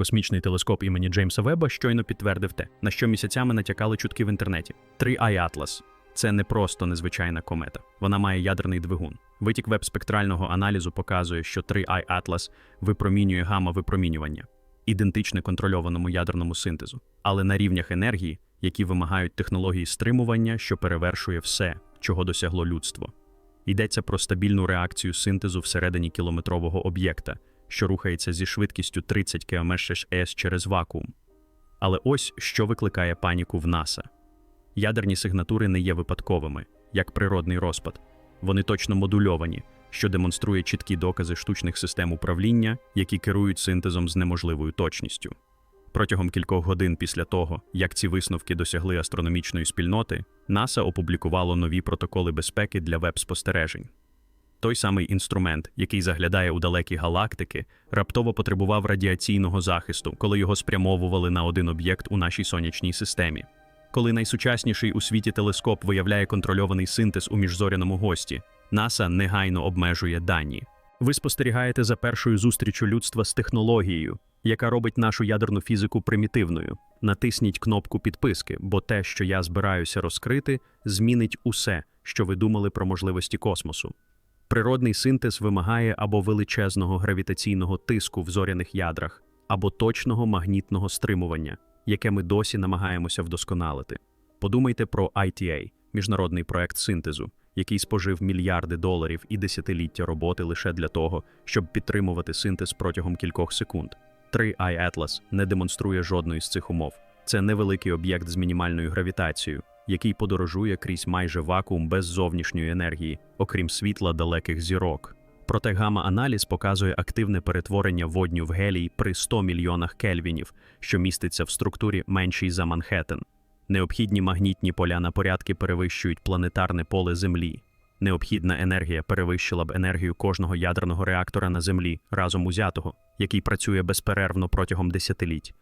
Космічний телескоп імені Джеймса Веба щойно підтвердив те, на що місяцями натякали чутки в інтернеті. 3i Atlas – це не просто незвичайна комета. Вона має ядерний двигун. Витік веб-спектрального аналізу показує, що 3i Atlas випромінює гамма-випромінювання, ідентичне контрольованому ядерному синтезу, але на рівнях енергії, які вимагають технології стримування, що перевершує все, чого досягло людство. Йдеться про стабільну реакцію синтезу всередині кілометрового об'єкта, що рухається зі швидкістю 30 км/с через вакуум. Але ось що викликає паніку в НАСА. Ядерні сигнатури не є випадковими, як природний розпад. Вони точно модульовані, що демонструє чіткі докази штучних систем управління, які керують синтезом з неможливою точністю. Протягом кількох годин після того, як ці висновки досягли астрономічної спільноти, НАСА опублікувало нові протоколи безпеки для веб-спостережень. Той самий інструмент, який заглядає у далекі галактики, раптово потребував радіаційного захисту, коли його спрямовували на один об'єкт у нашій сонячній системі. Коли найсучасніший у світі телескоп виявляє контрольований синтез у міжзоряному гості, НАСА негайно обмежує дані. Ви спостерігаєте за першою зустрічю людства з технологією, яка робить нашу ядерну фізику примітивною. Натисніть кнопку підписки, бо те, що я збираюся розкрити, змінить усе, що ви думали про можливості космосу. Природний синтез вимагає або величезного гравітаційного тиску в зоряних ядрах, або точного магнітного стримування, яке ми досі намагаємося вдосконалити. Подумайте про ITA – міжнародний проект синтезу, який спожив мільярди доларів і десятиліття роботи лише для того, щоб підтримувати синтез протягом кількох секунд. 3i Atlas не демонструє жодної з цих умов. Це невеликий об'єкт з мінімальною гравітацією, який подорожує крізь майже вакуум без зовнішньої енергії, окрім світла далеких зірок. Проте гамма-аналіз показує активне перетворення водню в гелій при 100 мільйонах кельвінів, що міститься в структурі меншій за Манхеттен. Необхідні магнітні поля на порядки перевищують планетарне поле Землі. Необхідна енергія перевищила б енергію кожного ядерного реактора на Землі разом узятого, який працює безперервно протягом десятиліть.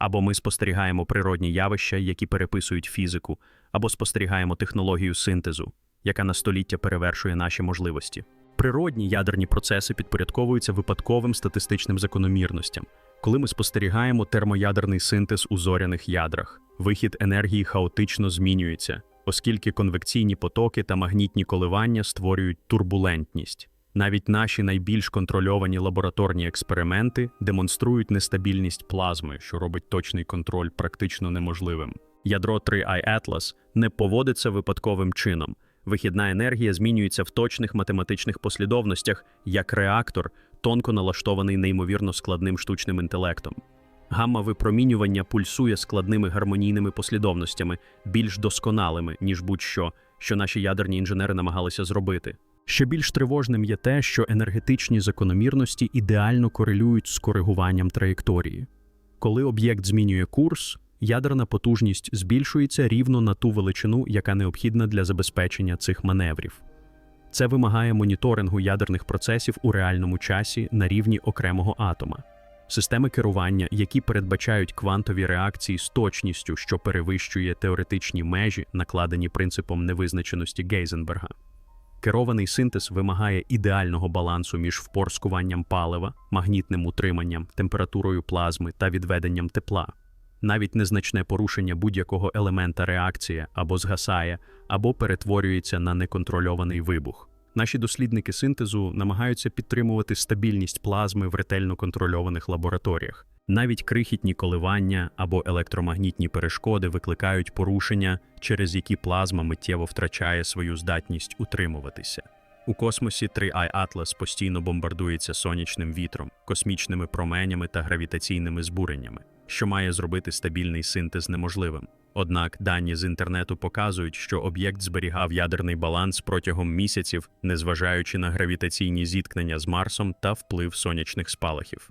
Або ми спостерігаємо природні явища, які переписують фізику, або спостерігаємо технологію синтезу, яка на століття перевершує наші можливості. Природні ядерні процеси підпорядковуються випадковим статистичним закономірностям. Коли ми спостерігаємо термоядерний синтез у зоряних ядрах, вихід енергії хаотично змінюється, оскільки конвекційні потоки та магнітні коливання створюють турбулентність. Навіть наші найбільш контрольовані лабораторні експерименти демонструють нестабільність плазми, що робить точний контроль практично неможливим. Ядро 3i Atlas не поводиться випадковим чином. Вихідна енергія змінюється в точних математичних послідовностях, як реактор, тонко налаштований неймовірно складним штучним інтелектом. Гамма-випромінювання пульсує складними гармонійними послідовностями, більш досконалими, ніж будь-що, що наші ядерні інженери намагалися зробити. Ще більш тривожним є те, що енергетичні закономірності ідеально корелюють з коригуванням траєкторії. Коли об'єкт змінює курс, ядерна потужність збільшується рівно на ту величину, яка необхідна для забезпечення цих маневрів. Це вимагає моніторингу ядерних процесів у реальному часі на рівні окремого атома. Системи керування, які передбачають квантові реакції з точністю, що перевищує теоретичні межі, накладені принципом невизначеності Гейзенберга. Керований синтез вимагає ідеального балансу між впорскуванням палива, магнітним утриманням, температурою плазми та відведенням тепла. Навіть незначне порушення будь-якого елемента реакції або згасає, або перетворюється на неконтрольований вибух. Наші дослідники синтезу намагаються підтримувати стабільність плазми в ретельно контрольованих лабораторіях. Навіть крихітні коливання або електромагнітні перешкоди викликають порушення, через які плазма миттєво втрачає свою здатність утримуватися. У космосі 3i Atlas постійно бомбардується сонячним вітром, космічними променями та гравітаційними збуреннями, що має зробити стабільний синтез неможливим. Однак дані з інтернету показують, що об'єкт зберігав ядерний баланс протягом місяців, незважаючи на гравітаційні зіткнення з Марсом та вплив сонячних спалахів.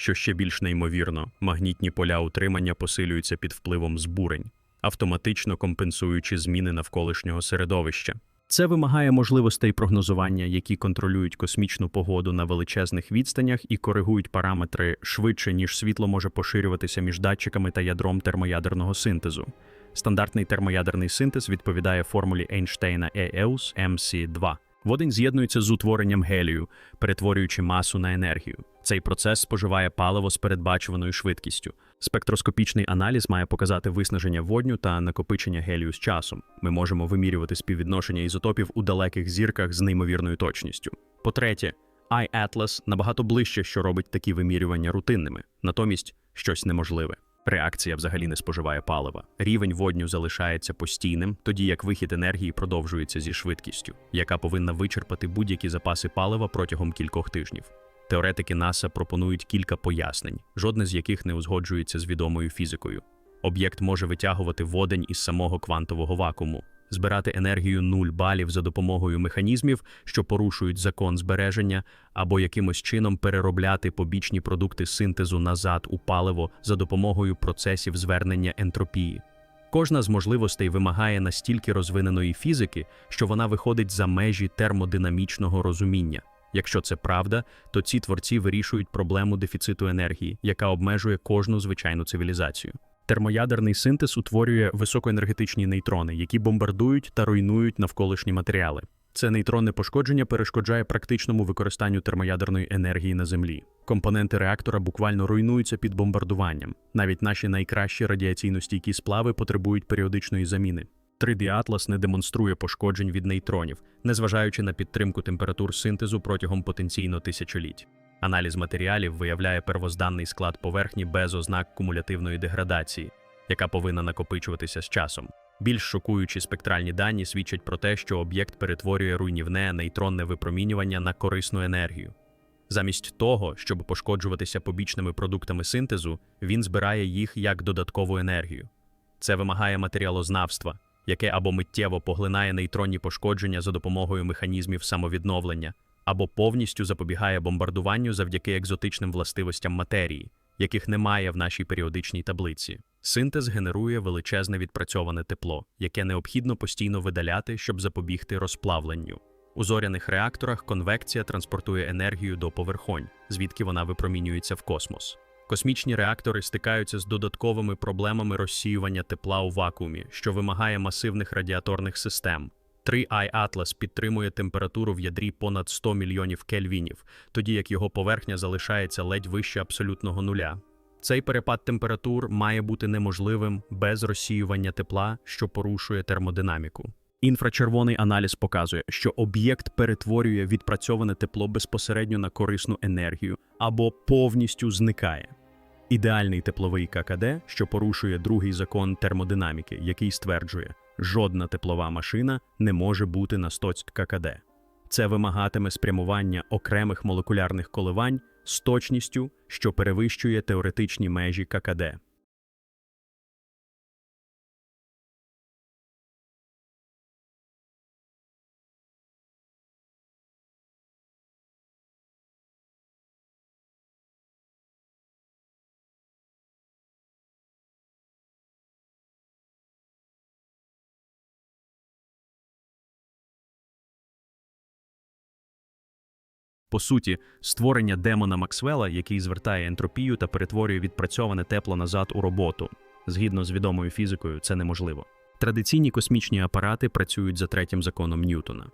Що ще більш неймовірно, магнітні поля утримання посилюються під впливом збурень, автоматично компенсуючи зміни навколишнього середовища. Це вимагає можливостей прогнозування, які контролюють космічну погоду на величезних відстанях і коригують параметри швидше, ніж світло може поширюватися між датчиками та ядром термоядерного синтезу. Стандартний термоядерний синтез відповідає формулі Ейнштейна EUS MC2. Водень з'єднується з утворенням гелію, перетворюючи масу на енергію. Цей процес споживає паливо з передбачуваною швидкістю. Спектроскопічний аналіз має показати виснаження водню та накопичення гелію з часом. Ми можемо вимірювати співвідношення ізотопів у далеких зірках з неймовірною точністю. По-третє, iAtlas набагато ближче, що робить такі вимірювання рутинними, натомість щось неможливе. Реакція взагалі не споживає палива. Рівень водню залишається постійним, тоді як вихід енергії продовжується зі швидкістю, яка повинна вичерпати будь-які запаси палива протягом кількох тижнів. Теоретики НАСА пропонують кілька пояснень, жодне з яких не узгоджується з відомою фізикою. Об'єкт може витягувати водень із самого квантового вакууму, збирати енергію нуль балів за допомогою механізмів, що порушують закон збереження, або якимось чином переробляти побічні продукти синтезу назад у паливо за допомогою процесів звернення ентропії. Кожна з можливостей вимагає настільки розвиненої фізики, що вона виходить за межі термодинамічного розуміння. Якщо це правда, то ці творці вирішують проблему дефіциту енергії, яка обмежує кожну звичайну цивілізацію. Термоядерний синтез утворює високоенергетичні нейтрони, які бомбардують та руйнують навколишні матеріали. Це нейтронне пошкодження перешкоджає практичному використанню термоядерної енергії на Землі. Компоненти реактора буквально руйнуються під бомбардуванням. Навіть наші найкращі радіаційно стійкі сплави потребують періодичної заміни. 3D Atlas не демонструє пошкоджень від нейтронів, незважаючи на підтримку температур синтезу протягом потенційно тисячоліть. Аналіз матеріалів виявляє первозданний склад поверхні без ознак кумулятивної деградації, яка повинна накопичуватися з часом. Більш шокуючі спектральні дані свідчать про те, що об'єкт перетворює руйнівне нейтронне випромінювання на корисну енергію. Замість того, щоб пошкоджуватися побічними продуктами синтезу, він збирає їх як додаткову енергію. Це вимагає матеріалознавства, яке або миттєво поглинає нейтронні пошкодження за допомогою механізмів самовідновлення, або повністю запобігає бомбардуванню завдяки екзотичним властивостям матерії, яких немає в нашій періодичній таблиці. Синтез генерує величезне відпрацьоване тепло, яке необхідно постійно видаляти, щоб запобігти розплавленню. У зоряних реакторах конвекція транспортує енергію до поверхонь, звідки вона випромінюється в космос. Космічні реактори стикаються з додатковими проблемами розсіювання тепла у вакуумі, що вимагає масивних радіаторних систем. 3i Atlas підтримує температуру в ядрі понад 100 мільйонів кельвінів, тоді як його поверхня залишається ледь вище абсолютного нуля. Цей перепад температур має бути неможливим без розсіювання тепла, що порушує термодинаміку. Інфрачервоний аналіз показує, що об'єкт перетворює відпрацьоване тепло безпосередньо на корисну енергію або повністю зникає. Ідеальний тепловий ККД, що порушує другий закон термодинаміки, який стверджує, жодна теплова машина не може бути на стоць ККД. Це вимагатиме спрямування окремих молекулярних коливань з точністю, що перевищує теоретичні межі ККД. По суті, створення демона Максвелла, який звертає ентропію та перетворює відпрацьоване тепло назад у роботу. Згідно з відомою фізикою, це неможливо. Традиційні космічні апарати працюють за третім законом Ньютона.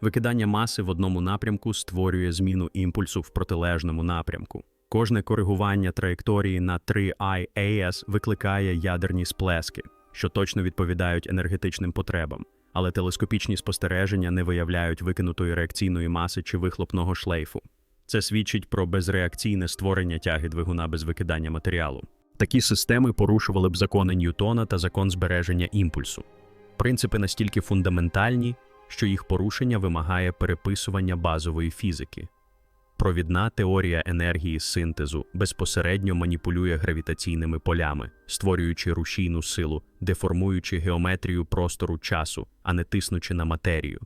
Викидання маси в одному напрямку створює зміну імпульсу в протилежному напрямку. Кожне коригування траєкторії на 3IAS викликає ядерні сплески, що точно відповідають енергетичним потребам але телескопічні спостереження не виявляють викинутої реакційної маси чи вихлопного шлейфу. Це свідчить про безреакційне створення тяги двигуна без викидання матеріалу. Такі системи порушували б закони Ньютона та закон збереження імпульсу. Принципи настільки фундаментальні, що їх порушення вимагає переписування базової фізики. Провідна теорія енергії синтезу безпосередньо маніпулює гравітаційними полями, створюючи рушійну силу, деформуючи геометрію простору часу, а не тиснучи на матерію.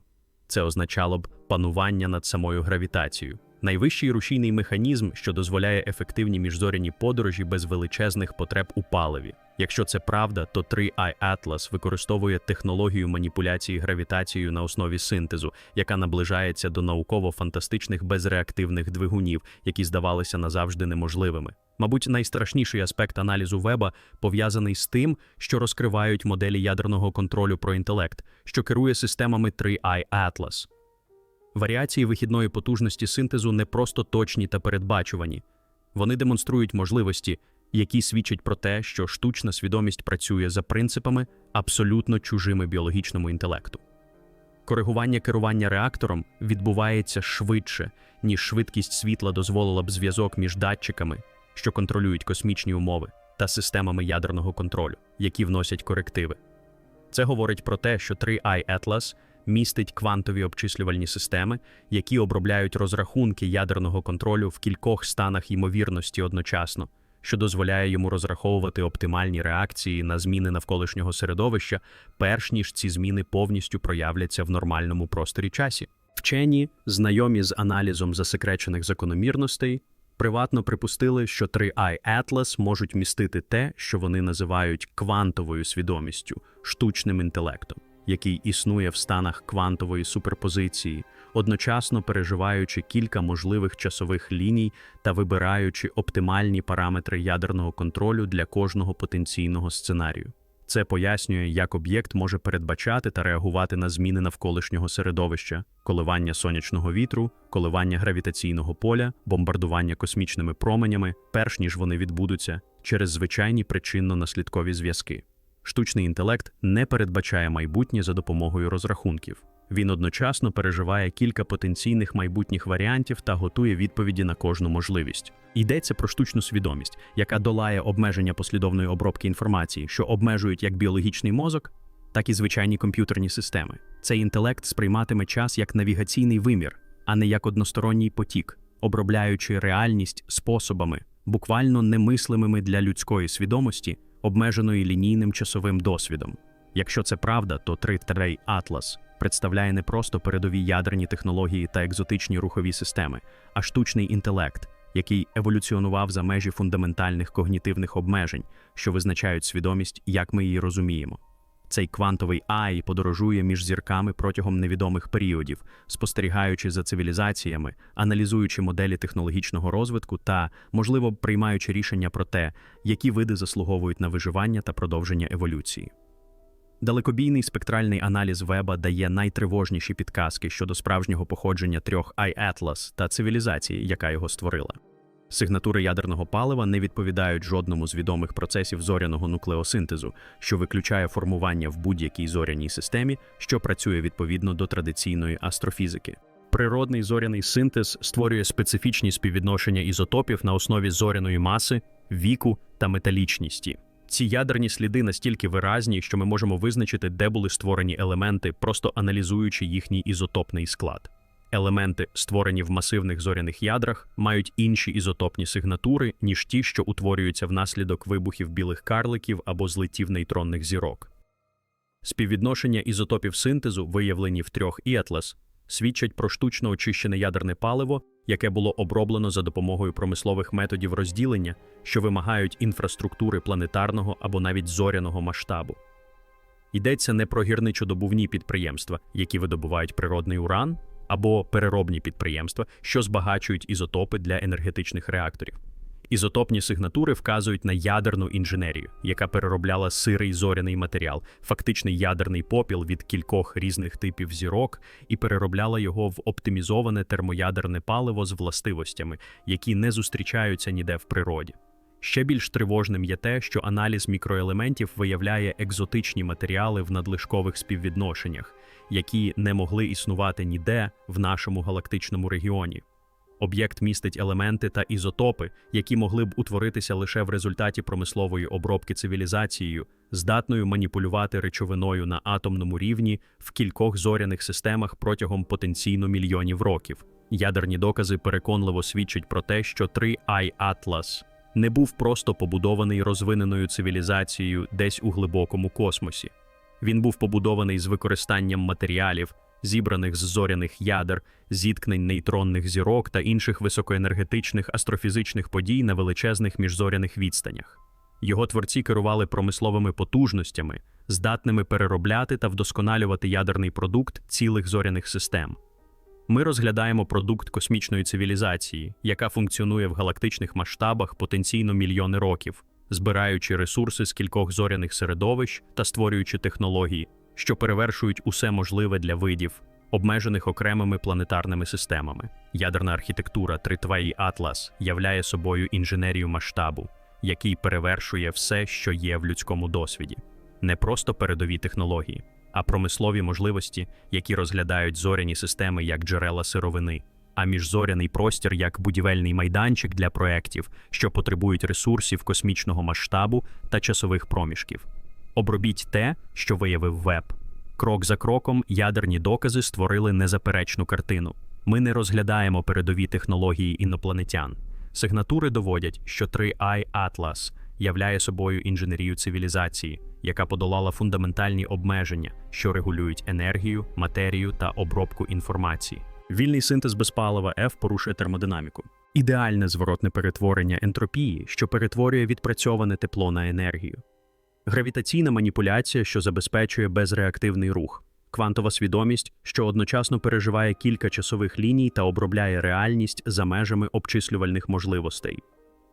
Це означало б панування над самою гравітацією, найвищий рушійний механізм, що дозволяє ефективні міжзоряні подорожі без величезних потреб у паливі. Якщо це правда, то 3i Atlas використовує технологію маніпуляції гравітацією на основі синтезу, яка наближається до науково-фантастичних безреактивних двигунів, які здавалися назавжди неможливими. Мабуть, найстрашніший аспект аналізу веба пов'язаний з тим, що розкривають моделі ядерного контролю про інтелект, що керує системами 3i Atlas. Варіації вихідної потужності синтезу не просто точні та передбачувані. Вони демонструють можливості, які свідчать про те, що штучна свідомість працює за принципами абсолютно чужими біологічному інтелекту. Коригування керування реактором відбувається швидше, ніж швидкість світла дозволила б зв'язок між датчиками, що контролюють космічні умови, та системами ядерного контролю, які вносять корективи. Це говорить про те, що 3i Atlas містить квантові обчислювальні системи, які обробляють розрахунки ядерного контролю в кількох станах ймовірності одночасно, що дозволяє йому розраховувати оптимальні реакції на зміни навколишнього середовища, перш ніж ці зміни повністю проявляться в нормальному просторі часі. Вчені, знайомі з аналізом засекречених закономірностей, приватно припустили, що 3i Atlas можуть містити те, що вони називають квантовою свідомістю, штучним інтелектом, який існує в станах квантової суперпозиції, одночасно переживаючи кілька можливих часових ліній та вибираючи оптимальні параметри ядерного контролю для кожного потенційного сценарію. Це пояснює, як об'єкт може передбачати та реагувати на зміни навколишнього середовища, коливання сонячного вітру, коливання гравітаційного поля, бомбардування космічними променями, перш ніж вони відбудуться через звичайні причинно-наслідкові зв'язки. Штучний інтелект не передбачає майбутнє за допомогою розрахунків. Він одночасно переживає кілька потенційних майбутніх варіантів та готує відповіді на кожну можливість. Йдеться про штучну свідомість, яка долає обмеження послідовної обробки інформації, що обмежують як біологічний мозок, так і звичайні комп'ютерні системи. Цей інтелект сприйматиме час як навігаційний вимір, а не як односторонній потік, обробляючи реальність способами, буквально немислимими для людської свідомості, обмеженої лінійним часовим досвідом. Якщо це правда, то 3 Atlas представляє не просто передові ядерні технології та екзотичні рухові системи, а штучний інтелект, який еволюціонував за межі фундаментальних когнітивних обмежень, що визначають свідомість, як ми її розуміємо. Цей квантовий ай подорожує між зірками протягом невідомих періодів, спостерігаючи за цивілізаціями, аналізуючи моделі технологічного розвитку та, можливо, приймаючи рішення про те, які види заслуговують на виживання та продовження еволюції. Далекобійний спектральний аналіз Веба дає найтривожніші підказки щодо справжнього походження трьох iAtlas та цивілізації, яка його створила. Сигнатури ядерного палива не відповідають жодному з відомих процесів зоряного нуклеосинтезу, що виключає формування в будь-якій зоряній системі, що працює відповідно до традиційної астрофізики. Природний зоряний синтез створює специфічні співвідношення ізотопів на основі зоряної маси, віку та металічності. Ці ядерні сліди настільки виразні, що ми можемо визначити, де були створені елементи, просто аналізуючи їхній ізотопний склад. Елементи, створені в масивних зоряних ядрах, мають інші ізотопні сигнатури, ніж ті, що утворюються внаслідок вибухів білих карликів або злетів нейтронних зірок. Співвідношення ізотопів синтезу, виявлені в трьох іатлас, свідчать про штучно очищене ядерне паливо, яке було оброблено за допомогою промислових методів розділення, що вимагають інфраструктури планетарного або навіть зоряного масштабу. Йдеться не про гірничодобувні підприємства, які видобувають природний уран, або переробні підприємства, що збагачують ізотопи для енергетичних реакторів. Ізотопні сигнатури вказують на ядерну інженерію, яка переробляла сирий зоряний матеріал, фактичний ядерний попіл від кількох різних типів зірок, і переробляла його в оптимізоване термоядерне паливо з властивостями, які не зустрічаються ніде в природі. Ще більш тривожним є те, що аналіз мікроелементів виявляє екзотичні матеріали в надлишкових співвідношеннях, які не могли існувати ніде в нашому галактичному регіоні. Об'єкт містить елементи та ізотопи, які могли б утворитися лише в результаті промислової обробки цивілізацією, здатною маніпулювати речовиною на атомному рівні в кількох зоряних системах протягом потенційно мільйонів років. Ядерні докази переконливо свідчать про те, що 3i Atlas не був просто побудований розвиненою цивілізацією десь у глибокому космосі. Він був побудований з використанням матеріалів зібраних з зоряних ядер, зіткнень нейтронних зірок та інших високоенергетичних астрофізичних подій на величезних міжзоряних відстанях. Його творці керували промисловими потужностями, здатними переробляти та вдосконалювати ядерний продукт цілих зоряних систем. Ми розглядаємо продукт космічної цивілізації, яка функціонує в галактичних масштабах потенційно мільйони років, збираючи ресурси з кількох зоряних середовищ та створюючи технології, що перевершують усе можливе для видів, обмежених окремими планетарними системами. Ядерна архітектура 3.2 Атлас являє собою інженерію масштабу, який перевершує все, що є в людському досвіді. Не просто передові технології, а промислові можливості, які розглядають зоряні системи як джерела сировини, а міжзоряний простір як будівельний майданчик для проєктів, що потребують ресурсів космічного масштабу та часових проміжків. Обробіть те, що виявив веб. Крок за кроком ядерні докази створили незаперечну картину. Ми не розглядаємо передові технології інопланетян. Сигнатури доводять, що 3i Atlas являє собою інженерію цивілізації, яка подолала фундаментальні обмеження, що регулюють енергію, матерію та обробку інформації. Вільний синтез безпалива F порушує термодинаміку. Ідеальне зворотне перетворення ентропії, що перетворює відпрацьоване тепло на енергію. Гравітаційна маніпуляція, що забезпечує безреактивний рух, квантова свідомість, що одночасно переживає кілька часових ліній та обробляє реальність за межами обчислювальних можливостей.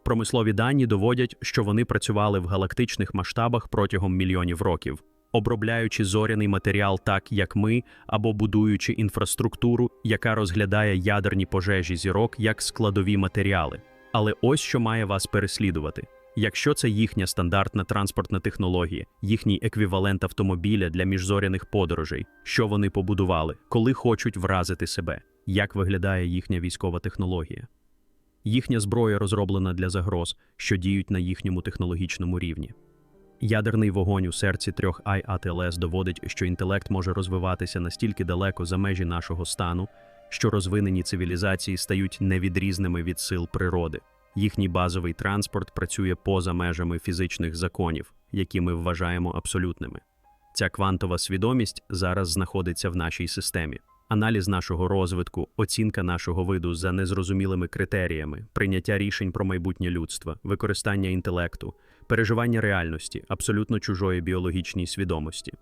Промислові дані доводять, що вони працювали в галактичних масштабах протягом мільйонів років, обробляючи зоряний матеріал так, як ми, або будуючи інфраструктуру, яка розглядає ядерні пожежі зірок як складові матеріали. Але ось що має вас переслідувати. Якщо це їхня стандартна транспортна технологія, їхній еквівалент автомобіля для міжзоряних подорожей, що вони побудували, коли хочуть вразити себе, як виглядає їхня військова технологія. Їхня зброя розроблена для загроз, що діють на їхньому технологічному рівні. Ядерний вогонь у серці трьох IATLS доводить, що інтелект може розвиватися настільки далеко за межі нашого стану, що розвинені цивілізації стають невідрізними від сил природи. Їхній базовий транспорт працює поза межами фізичних законів, які ми вважаємо абсолютними. Ця квантова свідомість зараз знаходиться в нашій системі. Аналіз нашого розвитку, оцінка нашого виду за незрозумілими критеріями, прийняття рішень про майбутнє людства, використання інтелекту, переживання реальності, абсолютно чужої біологічній свідомості.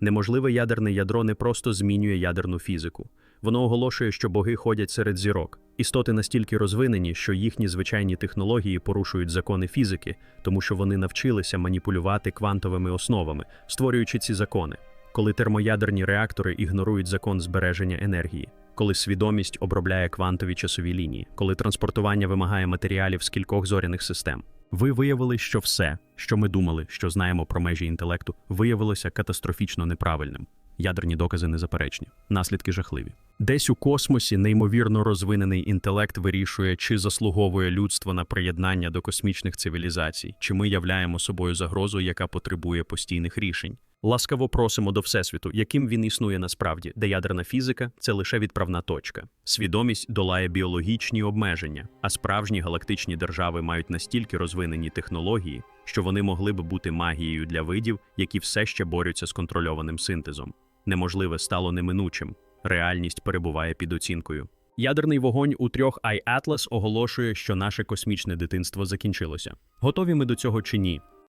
Неможливе ядерне ядро не просто змінює ядерну фізику. Воно оголошує, що боги ходять серед зірок. Істоти настільки розвинені, що їхні звичайні технології порушують закони фізики, тому що вони навчилися маніпулювати квантовими основами, створюючи ці закони. Коли термоядерні реактори ігнорують закон збереження енергії, коли свідомість обробляє квантові часові лінії, коли транспортування вимагає матеріалів з кількох зоряних систем. Ви виявили, що все, що ми думали, що знаємо про межі інтелекту, виявилося катастрофічно неправильним. Ядерні докази незаперечні, наслідки жахливі. Десь у космосі неймовірно розвинений інтелект вирішує, чи заслуговує людство на приєднання до космічних цивілізацій, чи ми являємо собою загрозу, яка потребує постійних рішень. Ласкаво просимо до Всесвіту, яким він існує насправді, де ядерна фізика це лише відправна точка. Свідомість долає біологічні обмеження, а справжні галактичні держави мають настільки розвинені технології, що вони могли б бути магією для видів, які все ще борються з контрольованим синтезом. Неможливе стало неминучим. Реальність перебуває під оцінкою. Ядерний вогонь у трьох iAtlas оголошує, що наше космічне дитинство закінчилося. Готові ми до цього чи ні?